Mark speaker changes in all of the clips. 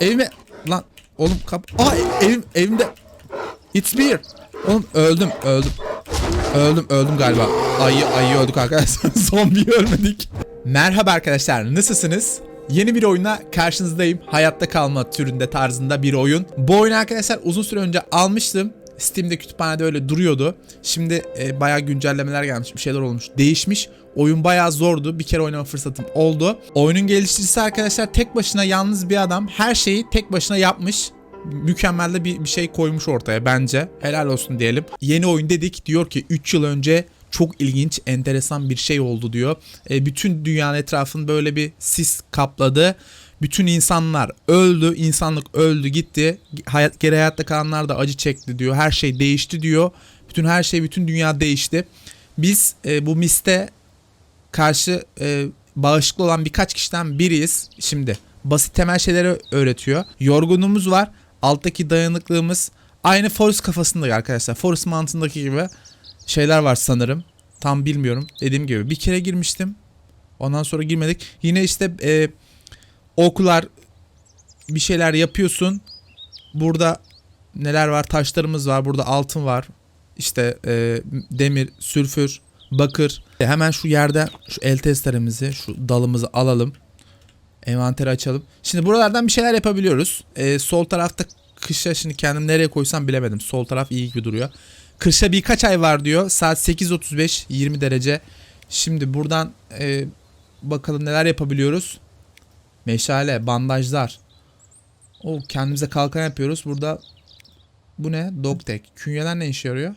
Speaker 1: Evime lan oğlum kap. Aa evim evimde. It's beer. Oğlum öldüm öldüm. Öldüm öldüm galiba. Ayı ayı öldük arkadaşlar. Zombi ölmedik. Merhaba arkadaşlar nasılsınız? Yeni bir oyunla karşınızdayım. Hayatta kalma türünde tarzında bir oyun. Bu oyunu arkadaşlar uzun süre önce almıştım. Steam'de kütüphanede öyle duruyordu. Şimdi e, bayağı güncellemeler gelmiş, bir şeyler olmuş, değişmiş. Oyun bayağı zordu. Bir kere oynama fırsatım oldu. Oyunun geliştiricisi arkadaşlar tek başına yalnız bir adam her şeyi tek başına yapmış mükemmel de bir, bir şey koymuş ortaya bence. Helal olsun diyelim. Yeni oyun dedik. Diyor ki 3 yıl önce çok ilginç, enteresan bir şey oldu diyor. E, bütün dünyanın etrafını böyle bir sis kapladı. Bütün insanlar öldü, insanlık öldü gitti. Hayat, geri hayatta kalanlar da acı çekti diyor. Her şey değişti diyor. Bütün her şey, bütün dünya değişti. Biz e, bu miste karşı e, bağışıklı olan birkaç kişiden biriyiz. Şimdi basit temel şeyleri öğretiyor. Yorgunluğumuz var. Alttaki dayanıklığımız aynı Forest kafasında arkadaşlar. Forest mantığındaki gibi şeyler var sanırım. Tam bilmiyorum. Dediğim gibi bir kere girmiştim. Ondan sonra girmedik. Yine işte e, oklar bir şeyler yapıyorsun. Burada neler var? Taşlarımız var. Burada altın var. İşte e, demir, sülfür, bakır. E, hemen şu yerde şu el testeremizi, şu dalımızı alalım. Envanteri açalım. Şimdi buralardan bir şeyler yapabiliyoruz. E, sol tarafta kışa şimdi kendim nereye koysam bilemedim. Sol taraf iyi gibi duruyor. Kışa birkaç ay var diyor. Saat 8.35 20 derece. Şimdi buradan e, bakalım neler yapabiliyoruz. Meşale, bandajlar. O kendimize kalkan yapıyoruz. Burada bu ne? Dogtag. Künyeler ne işe yarıyor?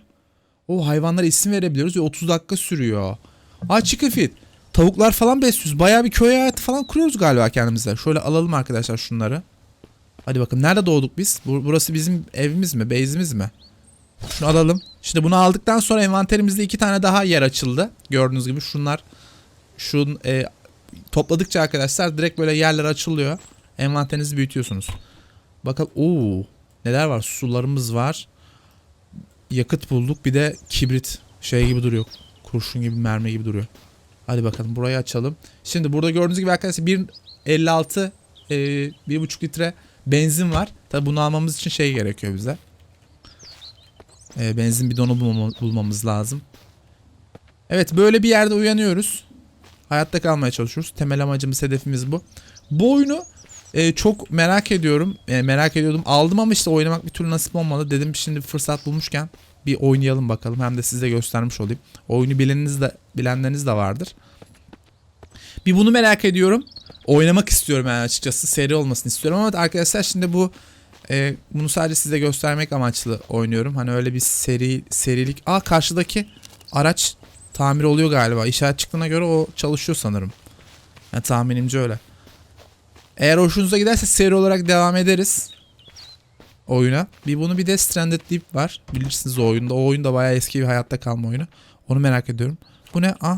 Speaker 1: O hayvanlara isim verebiliyoruz ve 30 dakika sürüyor. Aa chicken feed. Tavuklar falan besliyoruz. Bayağı bir köy hayatı falan kuruyoruz galiba kendimize. Şöyle alalım arkadaşlar şunları. Hadi bakın nerede doğduk biz? Bu- Burası bizim evimiz mi? Base'imiz mi? Şunu alalım. Şimdi bunu aldıktan sonra envanterimizde iki tane daha yer açıldı. Gördüğünüz gibi şunlar. Şun e, topladıkça arkadaşlar direkt böyle yerler açılıyor. Envanterinizi büyütüyorsunuz. Bakalım. Oo, neler var? Sularımız var. Yakıt bulduk. Bir de kibrit şey gibi duruyor. Kurşun gibi mermi gibi duruyor. Hadi bakalım burayı açalım. Şimdi burada gördüğünüz gibi arkadaşlar 1.56 e, 1.5 litre benzin var. Tabi bunu almamız için şey gerekiyor bize. E, benzin bidonu bulmam- bulmamız lazım. Evet böyle bir yerde uyanıyoruz. Hayatta kalmaya çalışıyoruz. Temel amacımız hedefimiz bu. Bu oyunu e, çok merak ediyorum. E, merak ediyordum. Aldım ama işte oynamak bir türlü nasip olmadı. Dedim şimdi fırsat bulmuşken bir oynayalım bakalım. Hem de size göstermiş olayım. Oyunu bileniniz de bilenleriniz de vardır. Bir bunu merak ediyorum. Oynamak istiyorum yani açıkçası. Seri olmasını istiyorum ama arkadaşlar şimdi bu e, bunu sadece size göstermek amaçlı oynuyorum. Hani öyle bir seri serilik. Aa karşıdaki araç tamir oluyor galiba. İşaret çıktığına göre o çalışıyor sanırım. Yani tahminimce öyle. Eğer hoşunuza giderse seri olarak devam ederiz oyuna. Bir bunu bir de Stranded Deep var. Bilirsiniz o oyunda. O oyun da bayağı eski bir hayatta kalma oyunu. Onu merak ediyorum. Bu ne? Aa.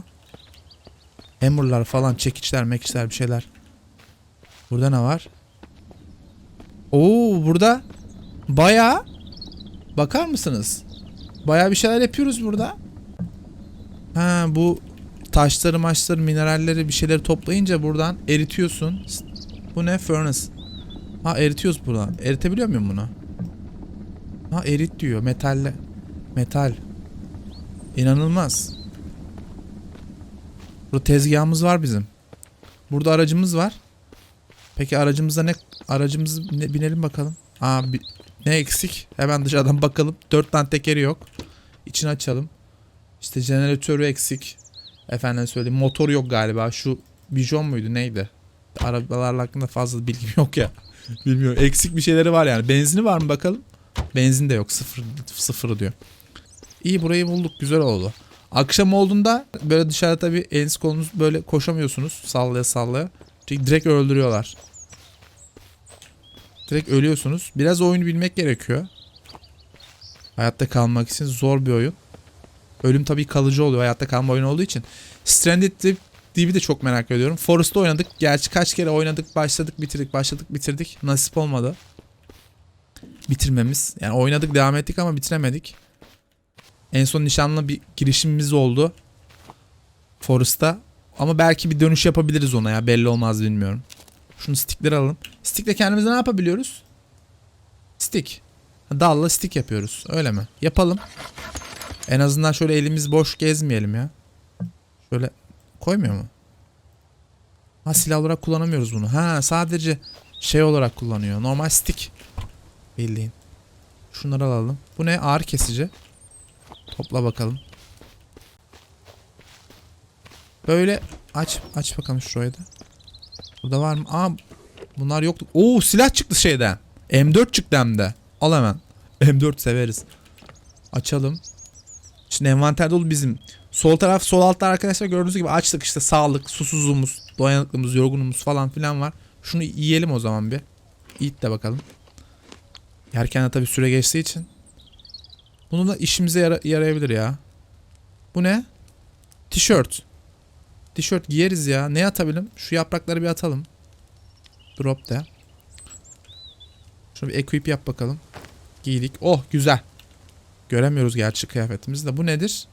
Speaker 1: Hammer'lar falan, çekiçler, mekiçler bir şeyler. Burada ne var? Oo burada bayağı bakar mısınız? Bayağı bir şeyler yapıyoruz burada. Ha bu taşları, maçları, mineralleri bir şeyleri toplayınca buradan eritiyorsun. Bu ne? Furnace. Ha eritiyoruz buradan. Eritebiliyor muyum bunu? Ha erit diyor. Metalle. Metal. İnanılmaz. Burada tezgahımız var bizim. Burada aracımız var. Peki aracımızda ne aracımız ne, binelim bakalım. Aa bi- ne eksik? Hemen dışarıdan bakalım. Dört tane tekeri yok. İçini açalım. İşte jeneratörü eksik. Efendim söyleyeyim motor yok galiba. Şu Bijon muydu neydi? Arabalarla hakkında fazla bilgim yok ya. Bilmiyorum. Eksik bir şeyleri var yani. Benzini var mı bakalım? Benzin de yok. Sıfır, sıfır diyor. İyi burayı bulduk. Güzel oldu. Akşam olduğunda böyle dışarıda tabii eliniz kolunuz böyle koşamıyorsunuz. Sallaya sallaya. Çünkü direkt öldürüyorlar. Direkt ölüyorsunuz. Biraz oyunu bilmek gerekiyor. Hayatta kalmak için zor bir oyun. Ölüm tabii kalıcı oluyor hayatta kalma oyunu olduğu için. Stranded Deep'i de çok merak ediyorum. Forest'ta oynadık. Gerçi kaç kere oynadık, başladık, bitirdik, başladık, bitirdik. Nasip olmadı. Bitirmemiz. Yani oynadık, devam ettik ama bitiremedik. En son nişanlı bir girişimimiz oldu. Forest'ta. Ama belki bir dönüş yapabiliriz ona ya. Belli olmaz bilmiyorum. Şunu stickleri alalım. Stickle kendimize ne yapabiliyoruz? Stick. Dalla stick yapıyoruz. Öyle mi? Yapalım. En azından şöyle elimiz boş gezmeyelim ya. Şöyle koymuyor mu? Ha silah olarak kullanamıyoruz bunu. Ha sadece şey olarak kullanıyor. Normal stick. Bildiğin. Şunları alalım. Bu ne? Ağrı kesici. Topla bakalım. Böyle aç aç bakalım şurayı da. Burada var mı? Aa bunlar yoktu. Oo silah çıktı şeyden. M4 çıktı hem de. Al hemen. M4 severiz. Açalım. Şimdi envanter dolu bizim. Sol taraf sol altta arkadaşlar gördüğünüz gibi açtık işte sağlık, susuzluğumuz, dayanıklılığımız, yorgunluğumuz falan filan var. Şunu yiyelim o zaman bir. Eat de bakalım. Yerken de tabii süre geçtiği için. Bunu da işimize yara- yarayabilir ya. Bu ne? Tişört. Tişört giyeriz ya. Ne atabilirim? Şu yaprakları bir atalım. Drop de. Şunu bir equip yap bakalım. Giydik. Oh güzel. Göremiyoruz gerçi kıyafetimizi de. Bu nedir?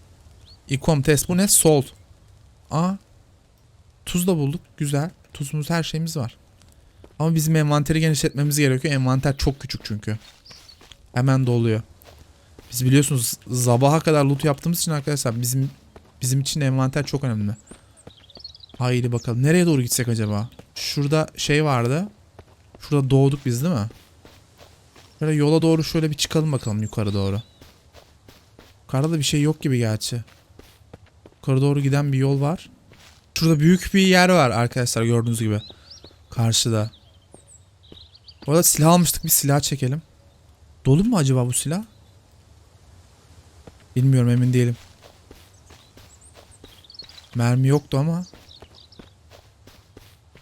Speaker 1: İkom test. Bu ne? Sol. Aa. Tuz da bulduk. Güzel. Tuzumuz her şeyimiz var. Ama bizim envanteri genişletmemiz gerekiyor. Envanter çok küçük çünkü. Hemen doluyor. Biz biliyorsunuz zabaha kadar loot yaptığımız için arkadaşlar bizim bizim için envanter çok önemli. Haydi bakalım. Nereye doğru gitsek acaba? Şurada şey vardı. Şurada doğduk biz değil mi? Şöyle yola doğru şöyle bir çıkalım bakalım yukarı doğru. Yukarıda da bir şey yok gibi gerçi. Yukarı doğru giden bir yol var. Şurada büyük bir yer var arkadaşlar gördüğünüz gibi. Karşıda. Bu arada silah almıştık bir silah çekelim. Dolu mu acaba bu silah? Bilmiyorum emin değilim. Mermi yoktu ama.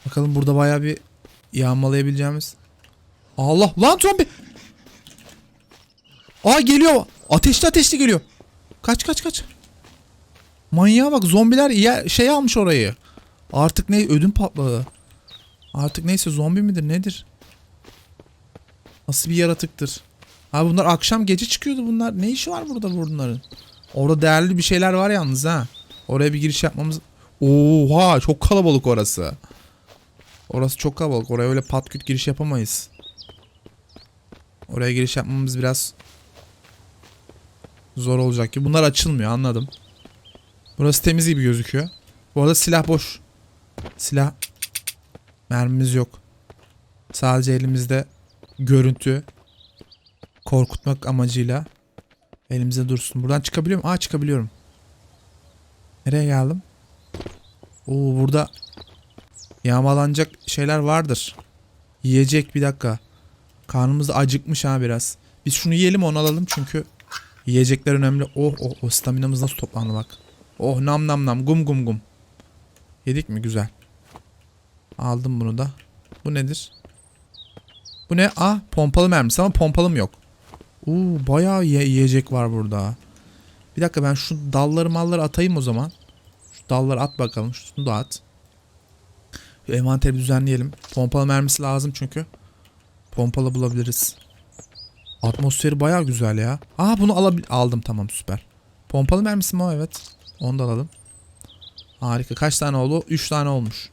Speaker 1: Bakalım burada baya bir yağmalayabileceğimiz. Allah lan zombi. Aa geliyor. Ateşli ateşli geliyor. Kaç kaç kaç. Manyağa bak zombiler şey almış orayı. Artık ne ödüm patladı. Artık neyse zombi midir nedir? Nasıl bir yaratıktır? Abi bunlar akşam gece çıkıyordu bunlar. Ne işi var burada bunların? Orada değerli bir şeyler var yalnız ha. Oraya bir giriş yapmamız... Oha çok kalabalık orası. Orası çok kalabalık. Oraya öyle pat küt giriş yapamayız. Oraya giriş yapmamız biraz zor olacak ki. Bunlar açılmıyor anladım. Burası temiz gibi gözüküyor. Bu arada silah boş. Silah mermimiz yok. Sadece elimizde görüntü korkutmak amacıyla elimizde dursun. Buradan çıkabiliyor muyum? Aa çıkabiliyorum. Nereye geldim? Oo burada yağmalanacak şeyler vardır. Yiyecek bir dakika. Karnımız acıkmış ha biraz. Biz şunu yiyelim onu alalım çünkü yiyecekler önemli. Oh oh oh staminamız nasıl toplandı bak. Oh nam nam nam gum gum gum. Yedik mi? Güzel. Aldım bunu da. Bu nedir? Bu ne? Ah pompalı mermisi ama pompalım yok. Uuu bayağı ye- yiyecek var burada. Bir dakika ben şu dalları malları atayım o zaman. Şu dalları at bakalım. Şunu da at. Şu envanteri düzenleyelim. Pompalı mermisi lazım çünkü. Pompalı bulabiliriz. Atmosferi bayağı güzel ya. Aa bunu alabil aldım tamam süper. Pompalı mermisi mi o evet. Onu da alalım. Harika. Kaç tane oldu? 3 tane olmuş.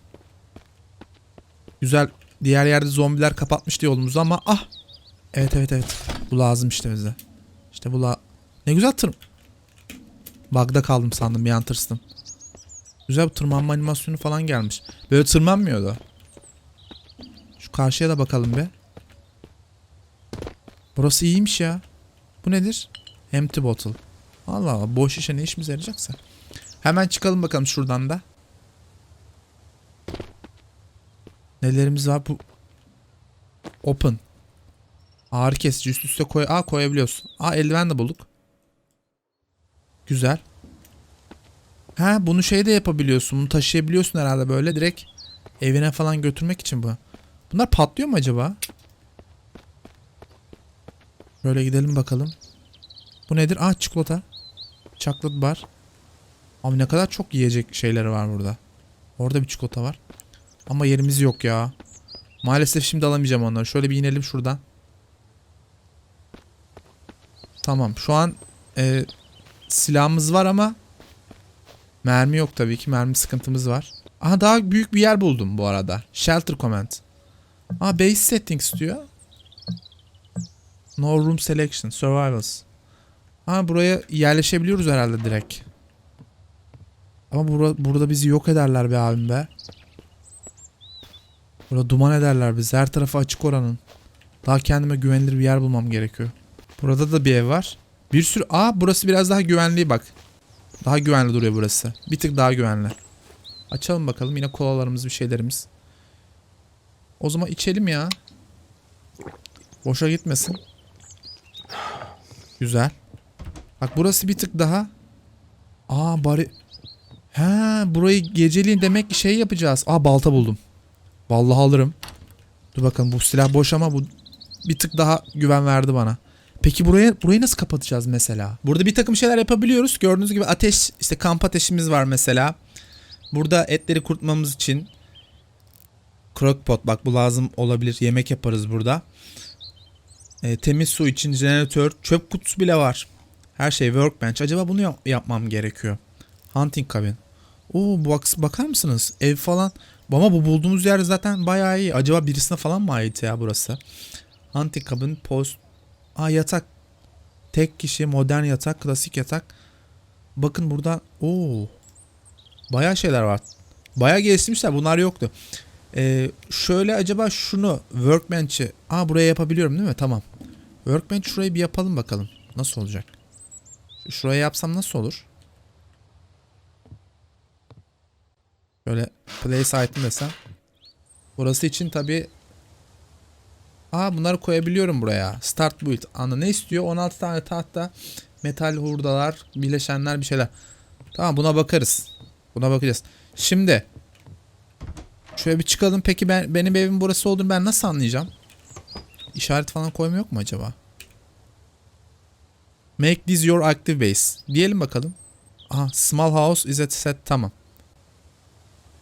Speaker 1: Güzel. Diğer yerde zombiler kapatmıştı yolumuzu ama ah. Evet evet evet. Bu lazım işte bize. İşte bu la... Ne güzel tır... Bug'da kaldım sandım bir an tırstım. Güzel bir tırmanma animasyonu falan gelmiş. Böyle tırmanmıyordu. Şu karşıya da bakalım be. Burası iyiymiş ya. Bu nedir? Empty bottle. Allah Allah boş şişe ne işimize yarayacaksa. Hemen çıkalım bakalım şuradan da. Nelerimiz var bu? Open. Ağrı kesici üst üste koy. Aa koyabiliyorsun. Aa eldiven de bulduk. Güzel. Ha bunu şey de yapabiliyorsun. Bunu taşıyabiliyorsun herhalde böyle direkt evine falan götürmek için bu. Bunlar patlıyor mu acaba? Böyle gidelim bakalım. Bu nedir? Aa çikolata. Chocolate bar. Abi ne kadar çok yiyecek şeyleri var burada. Orada bir çikolata var. Ama yerimiz yok ya. Maalesef şimdi alamayacağım onları. Şöyle bir inelim şuradan. Tamam. Şu an e, silahımız var ama mermi yok tabii ki. Mermi sıkıntımız var. Aha daha büyük bir yer buldum bu arada. Shelter Command. Aa base settings diyor. No room selection. Survivals. Ha buraya yerleşebiliyoruz herhalde direkt. Ama bura, burada bizi yok ederler be abim be. Burada duman ederler bizi. Her tarafı açık oranın. Daha kendime güvenilir bir yer bulmam gerekiyor. Burada da bir ev var. Bir sürü... Aa burası biraz daha güvenli bak. Daha güvenli duruyor burası. Bir tık daha güvenli. Açalım bakalım yine kolalarımız bir şeylerimiz. O zaman içelim ya. Boşa gitmesin. Güzel. Bak burası bir tık daha. Aa bari. He burayı geceliğin demek ki şey yapacağız. Aa balta buldum. Vallahi alırım. Dur bakalım bu silah boş ama bu bir tık daha güven verdi bana. Peki buraya burayı nasıl kapatacağız mesela? Burada bir takım şeyler yapabiliyoruz. Gördüğünüz gibi ateş işte kamp ateşimiz var mesela. Burada etleri kurutmamız için crockpot bak bu lazım olabilir. Yemek yaparız burada. E, temiz su için jeneratör, çöp kutusu bile var. Her şey workbench. Acaba bunu yap- yapmam gerekiyor. Hunting cabin. Oo bak bakar mısınız? Ev falan. Ama bu bulduğumuz yer zaten bayağı iyi. Acaba birisine falan mı ait ya burası? Hunting cabin, post. Aa yatak. Tek kişi, modern yatak, klasik yatak. Bakın burada. Oo. Bayağı şeyler var. Bayağı geliştirmişler. Bunlar yoktu. Ee, şöyle acaba şunu workbench'i. Aa buraya yapabiliyorum değil mi? Tamam. Workbench şurayı bir yapalım bakalım. Nasıl olacak? Şuraya yapsam nasıl olur? Şöyle place item desem. Burası için tabi Aa bunları koyabiliyorum buraya. Start build. Anla ne istiyor? 16 tane tahta, metal hurdalar, bileşenler bir şeyler. Tamam buna bakarız. Buna bakacağız. Şimdi şöyle bir çıkalım. Peki ben benim evim burası olduğunu ben nasıl anlayacağım? İşaret falan koyma yok mu acaba? Make this your active base. Diyelim bakalım. Aha small house is at set tamam.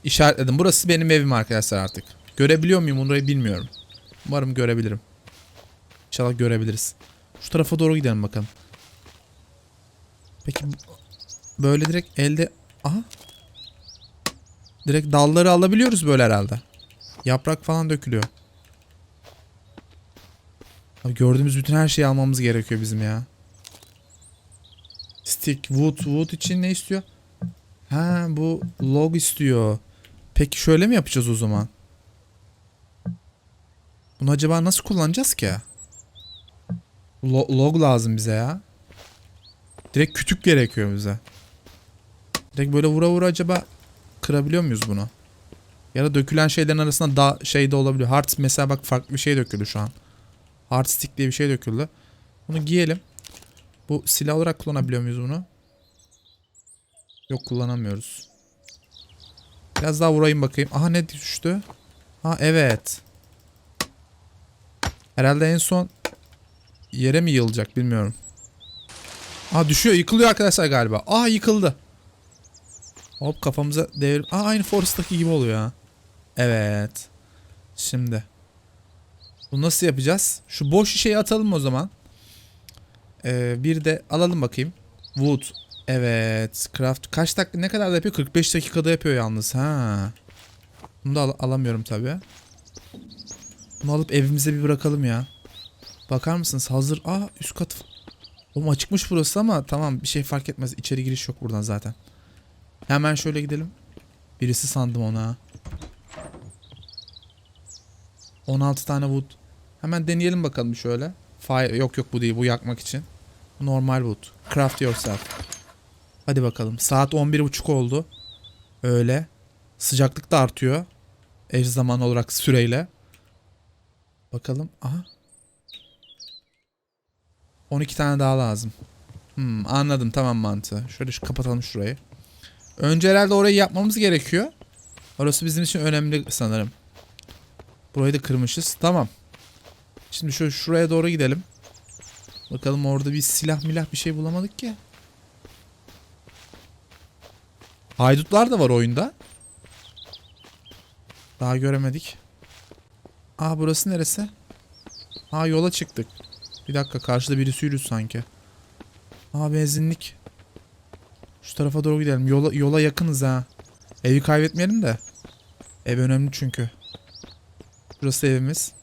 Speaker 1: İşaretledim. Burası benim evim arkadaşlar artık. Görebiliyor muyum orayı bilmiyorum. Umarım görebilirim. İnşallah görebiliriz. Şu tarafa doğru gidelim bakalım. Peki böyle direkt elde... Aha. Direkt dalları alabiliyoruz böyle herhalde. Yaprak falan dökülüyor. Abi gördüğümüz bütün her şeyi almamız gerekiyor bizim ya. Stick, wood, wood için ne istiyor? Ha bu log istiyor. Peki şöyle mi yapacağız o zaman? Bunu acaba nasıl kullanacağız ki? Lo- log lazım bize ya. Direkt kütük gerekiyor bize. Direkt böyle vura vura acaba kırabiliyor muyuz bunu? Ya da dökülen şeylerin arasında da şey de olabiliyor. Hard mesela bak farklı bir şey döküldü şu an. Hard stick diye bir şey döküldü. Bunu giyelim. Bu silah olarak kullanabiliyor muyuz bunu? Yok kullanamıyoruz. Biraz daha vurayım bakayım. Aha ne düştü? Ha evet. Herhalde en son yere mi yığılacak bilmiyorum. Aa düşüyor yıkılıyor arkadaşlar galiba. Aa yıkıldı. Hop kafamıza devir. Aa aynı Forest'taki gibi oluyor ha. Evet. Şimdi. Bunu nasıl yapacağız? Şu boş şişeyi atalım o zaman. Ee, bir de alalım bakayım. Wood. Evet. Craft. Kaç dakika ne kadar da yapıyor? 45 dakikada yapıyor yalnız. Ha. Bunu da al- alamıyorum tabii. Bunu alıp evimize bir bırakalım ya. Bakar mısınız? Hazır. Aa üst kat. Oğlum açıkmış burası ama tamam bir şey fark etmez. İçeri giriş yok buradan zaten. Hemen şöyle gidelim. Birisi sandım ona. 16 tane wood. Hemen deneyelim bakalım şöyle. Fire yok yok bu değil bu yakmak için. Normal wood. Craft yourself. Hadi bakalım. Saat 11.30 oldu. Öyle. Sıcaklık da artıyor. Eş zaman olarak süreyle. Bakalım. Aha. 12 tane daha lazım. Hmm, anladım tamam mantığı. Şöyle şu kapatalım şurayı. Önce herhalde orayı yapmamız gerekiyor. Orası bizim için önemli sanırım. Burayı da kırmışız. Tamam. Şimdi şu şuraya doğru gidelim. Bakalım orada bir silah milah bir şey bulamadık ki. Haydutlar da var oyunda. Daha göremedik. Aa burası neresi? Aa yola çıktık. Bir dakika karşıda birisi yürüyor sanki. Aa benzinlik. Şu tarafa doğru gidelim. Yola, yola yakınız ha. Evi kaybetmeyelim de. Ev önemli çünkü. Şurası evimiz.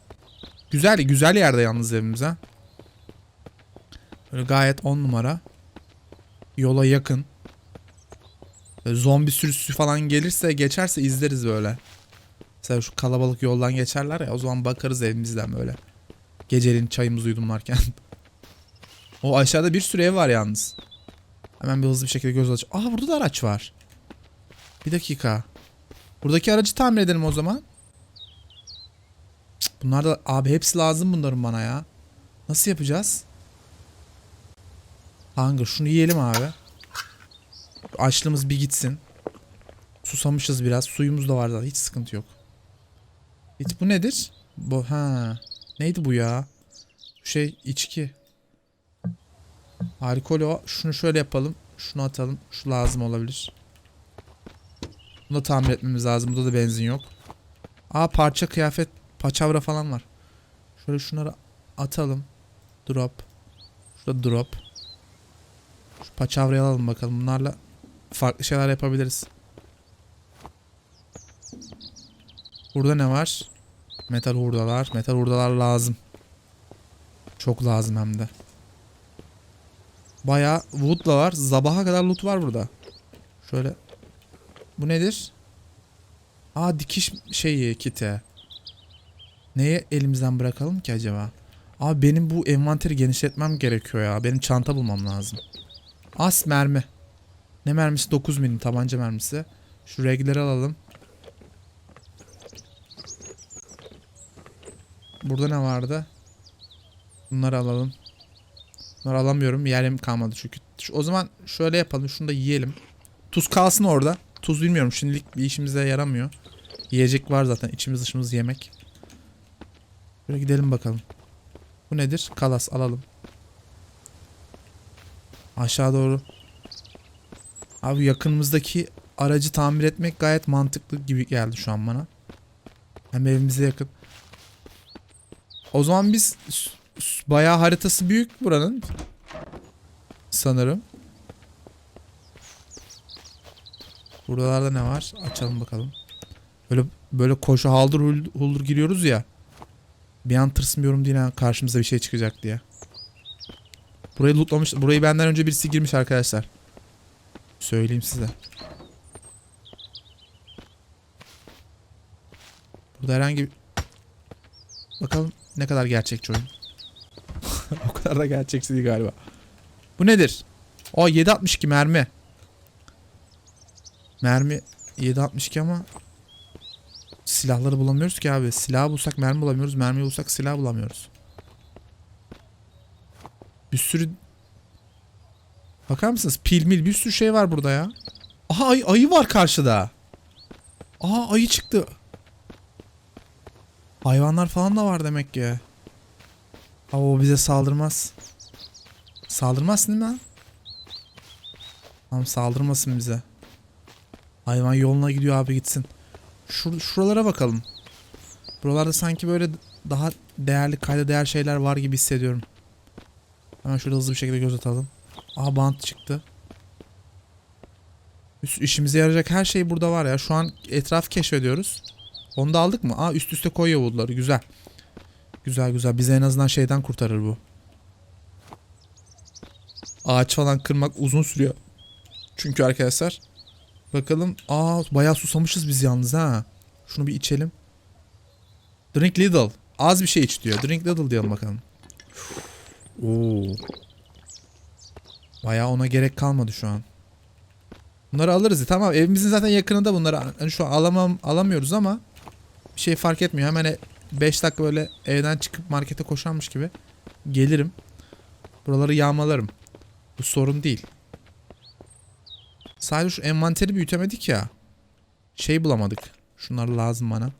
Speaker 1: Güzel, güzel yerde yalnız evimiz ha. Böyle gayet 10 numara. Yola yakın. Böyle zombi sürüsü falan gelirse geçerse izleriz böyle. Mesela şu kalabalık yoldan geçerler ya o zaman bakarız evimizden böyle. Geceliğin çayımızı yudumlarken. o aşağıda bir sürü ev var yalnız. Hemen bir hızlı bir şekilde göz aç. Aa burada da araç var. Bir dakika. Buradaki aracı tamir edelim o zaman. Bunlar da abi hepsi lazım bunların bana ya. Nasıl yapacağız? Hunger şunu yiyelim abi. Açlığımız bir gitsin. Susamışız biraz. Suyumuz da var zaten. Hiç sıkıntı yok. Hiç bu nedir? Bu ha. Neydi bu ya? Bu şey içki. Alkol o. Şunu şöyle yapalım. Şunu atalım. Şu lazım olabilir. Bunu da tamir etmemiz lazım. Burada da benzin yok. Aa parça kıyafet. Paçavra falan var. Şöyle şunları atalım. Drop. Şurada drop. Şu paçavrayı alalım bakalım. Bunlarla farklı şeyler yapabiliriz. Burada ne var? Metal hurdalar. Metal hurdalar lazım. Çok lazım hem de. Bayağı wood da var. Zabaha kadar loot var burada. Şöyle. Bu nedir? Aa dikiş şeyi kiti. Neye elimizden bırakalım ki acaba? Abi benim bu envanteri genişletmem gerekiyor ya. Benim çanta bulmam lazım. As mermi. Ne mermisi? 9 milim tabanca mermisi. Şu regleri alalım. Burada ne vardı? Bunları alalım. Bunları alamıyorum. Yerim kalmadı çünkü. O zaman şöyle yapalım. Şunu da yiyelim. Tuz kalsın orada. Tuz bilmiyorum. Şimdilik bir işimize yaramıyor. Yiyecek var zaten. İçimiz dışımız yemek. Böyle gidelim bakalım. Bu nedir? Kalas alalım. Aşağı doğru. Abi yakınımızdaki aracı tamir etmek gayet mantıklı gibi geldi şu an bana. Hem evimize yakın. O zaman biz bayağı haritası büyük buranın. Sanırım. Buralarda ne var? Açalım bakalım. Böyle böyle koşu haldır hul- huldur giriyoruz ya. Bir an tırsmıyorum diye karşımıza bir şey çıkacak diye. Burayı lootlamış. Burayı benden önce birisi girmiş arkadaşlar. Söyleyeyim size. Burada herhangi. Bakalım ne kadar gerçekçi oyun. o kadar da gerçekçi değil galiba. Bu nedir? O 7.62 mermi. Mermi 7.62 ama silahları bulamıyoruz ki abi. Silah bulsak mermi bulamıyoruz. Mermi bulsak silah bulamıyoruz. Bir sürü Bakar mısınız? Pil mil bir sürü şey var burada ya. Aha ayı, ayı var karşıda. Aha ayı çıktı. Hayvanlar falan da var demek ki. Ama o bize saldırmaz. Saldırmaz değil mi lan? Tamam saldırmasın bize. Hayvan yoluna gidiyor abi gitsin. Şur şuralara bakalım. Buralarda sanki böyle daha değerli kayda değer şeyler var gibi hissediyorum. Hemen şöyle hızlı bir şekilde göz atalım. Aa bant çıktı. Üst, işimize yarayacak her şey burada var ya. Şu an etraf keşfediyoruz. Onu da aldık mı? Aa üst üste koyuyor woodları. Güzel. Güzel güzel. Bizi en azından şeyden kurtarır bu. Ağaç falan kırmak uzun sürüyor. Çünkü arkadaşlar. Bakalım. Aa bayağı susamışız biz yalnız ha. Şunu bir içelim. Drink little. Az bir şey iç diyor. Drink little diyelim bakalım. Oo. Bayağı ona gerek kalmadı şu an. Bunları alırız. Tamam evimizin zaten yakınında bunları hani şu an alamam alamıyoruz ama bir şey fark etmiyor. Hemen 5 dakika böyle evden çıkıp markete koşarmış gibi gelirim. Buraları yağmalarım. Bu sorun değil. Sadece şu envanteri büyütemedik ya. Şey bulamadık. Şunlar lazım bana.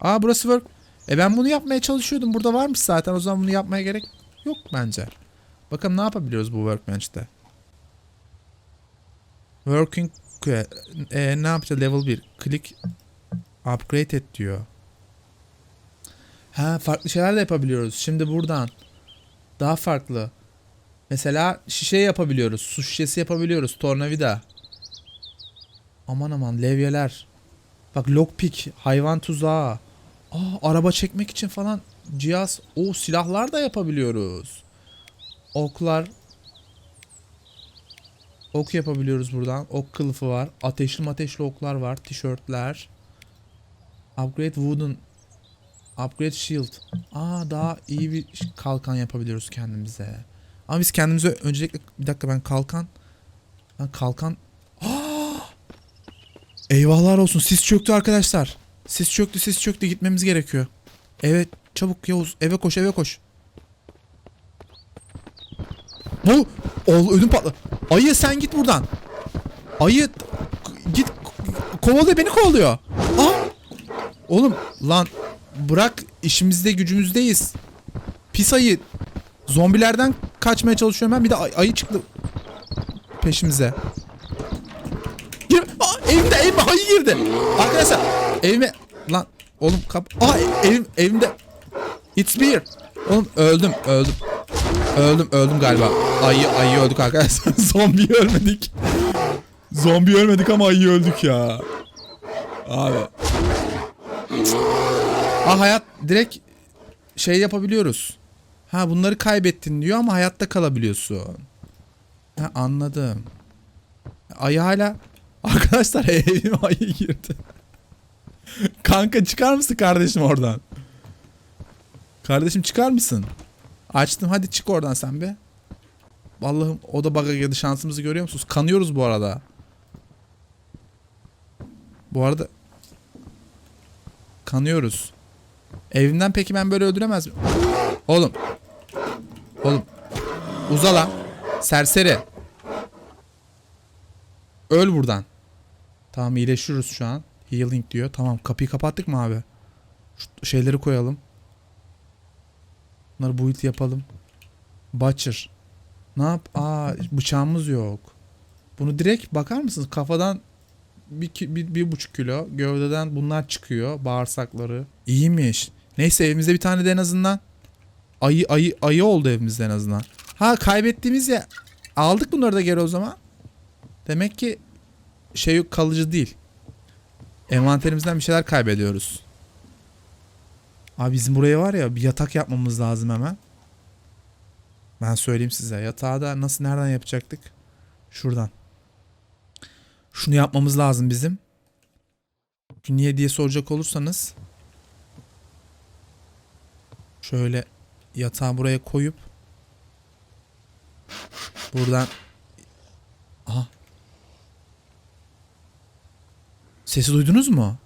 Speaker 1: Aa burası work. E ben bunu yapmaya çalışıyordum. Burada varmış zaten. O zaman bunu yapmaya gerek yok bence. Bakalım ne yapabiliyoruz bu workbench'te. Working e, e, ne yapacağız level 1. Click upgrade et diyor. Ha farklı şeyler de yapabiliyoruz. Şimdi buradan daha farklı. Mesela şişe yapabiliyoruz. Su şişesi yapabiliyoruz. Tornavida. Aman aman levyeler. Bak lockpick, hayvan tuzağı. Aa, araba çekmek için falan cihaz. O silahlar da yapabiliyoruz. Oklar. Ok yapabiliyoruz buradan. Ok kılıfı var. Ateşli ateşli oklar var. Tişörtler. Upgrade wooden. Upgrade shield. Aa daha iyi bir kalkan yapabiliyoruz kendimize. Ama biz kendimize öncelikle bir dakika ben kalkan ben kalkan Aa! Eyvahlar olsun. Sis çöktü arkadaşlar. Sis çöktü, sis çöktü. Gitmemiz gerekiyor. Evet, çabuk Yavuz. Eve koş, eve koş. Bu ol ödüm patla. Ayı sen git buradan. Ayı git kovalıyor beni kovalıyor. Aa! Oğlum lan bırak işimizde gücümüzdeyiz. Pis ayı. Zombilerden kaçmaya çalışıyorum ben. Bir de ay- ayı çıktı peşimize. Gir. Aa, evimde evime ayı girdi. Arkadaşlar evime lan oğlum kap. Aa evim evimde. It's beer. Oğlum öldüm öldüm. Öldüm öldüm galiba. Ayı ayı öldük arkadaşlar. Zombi ölmedik. Zombi ölmedik ama ayı öldük ya. Abi. Aa hayat direkt şey yapabiliyoruz. Ha bunları kaybettin diyor ama hayatta kalabiliyorsun. Ha anladım. Ayı hala Arkadaşlar evime ayı girdi. Kanka çıkar mısın kardeşim oradan? Kardeşim çıkar mısın? Açtım hadi çık oradan sen be. Allah'ım o da bug'a girdi şansımızı görüyor musunuz? Kanıyoruz bu arada. Bu arada kanıyoruz. Evimden peki ben böyle öldüremez miyim? Oğlum. Oğlum. Uza lan. Serseri. Öl buradan. Tamam iyileşiyoruz şu an. Healing diyor. Tamam kapıyı kapattık mı abi? Şu şeyleri koyalım. Bunları build yapalım. Butcher. Ne yap? Aa bıçağımız yok. Bunu direkt bakar mısınız? Kafadan bir, bir, bir buçuk kilo. Gövdeden bunlar çıkıyor. Bağırsakları. İyiymiş. Neyse evimizde bir tane de en azından ayı ayı ayı oldu evimizde en azından. Ha kaybettiğimiz ya aldık bunları da geri o zaman. Demek ki şey kalıcı değil. Envanterimizden bir şeyler kaybediyoruz. Abi bizim buraya var ya bir yatak yapmamız lazım hemen. Ben söyleyeyim size. Yatağı da nasıl nereden yapacaktık? Şuradan. Şunu yapmamız lazım bizim. Çünkü niye diye soracak olursanız. Şöyle yatağı buraya koyup buradan Aha Sesi duydunuz mu?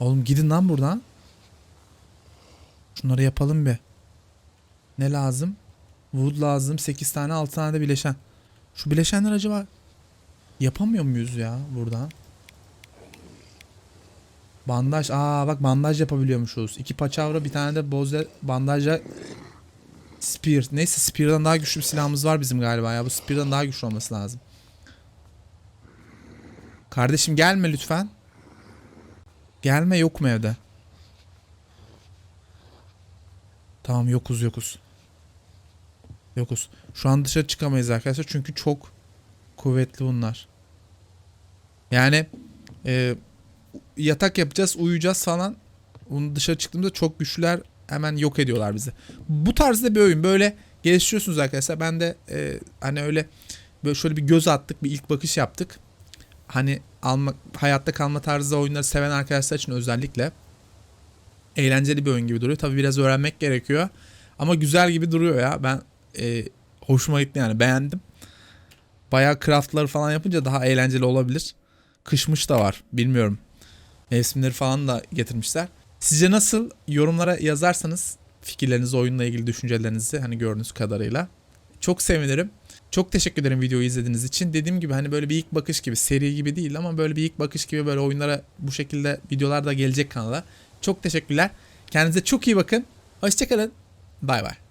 Speaker 1: Oğlum gidin lan buradan. Şunları yapalım bir. Ne lazım? Wood lazım. 8 tane 6 tane de bileşen. Şu bileşenler acaba yapamıyor muyuz ya buradan? Bandaj. Aa bak bandaj yapabiliyormuşuz. İki paçavra bir tane de boze bandajla Spear. Neyse Spear'dan daha güçlü bir silahımız var bizim galiba ya. Bu Spear'dan daha güçlü olması lazım. Kardeşim gelme lütfen. Gelme yok mu evde? Tamam yokuz yokuz. Yokuz. Şu an dışarı çıkamayız arkadaşlar çünkü çok kuvvetli bunlar. Yani e, yatak yapacağız, uyuyacağız falan. Bunu dışarı çıktığımızda çok güçlüler hemen yok ediyorlar bizi. Bu tarzda bir oyun. Böyle geliştiriyorsunuz arkadaşlar. Ben de e, hani öyle böyle şöyle bir göz attık, bir ilk bakış yaptık hani alma, hayatta kalma tarzı oyunları seven arkadaşlar için özellikle eğlenceli bir oyun gibi duruyor. Tabi biraz öğrenmek gerekiyor. Ama güzel gibi duruyor ya. Ben e, hoşuma gitti yani beğendim. Bayağı craftları falan yapınca daha eğlenceli olabilir. Kışmış da var. Bilmiyorum. Mevsimleri falan da getirmişler. Sizce nasıl yorumlara yazarsanız fikirlerinizi, oyunla ilgili düşüncelerinizi hani gördüğünüz kadarıyla. Çok sevinirim. Çok teşekkür ederim videoyu izlediğiniz için. Dediğim gibi hani böyle bir ilk bakış gibi seri gibi değil ama böyle bir ilk bakış gibi böyle oyunlara bu şekilde videolar da gelecek kanala. Çok teşekkürler. Kendinize çok iyi bakın. Hoşçakalın. Bay bay.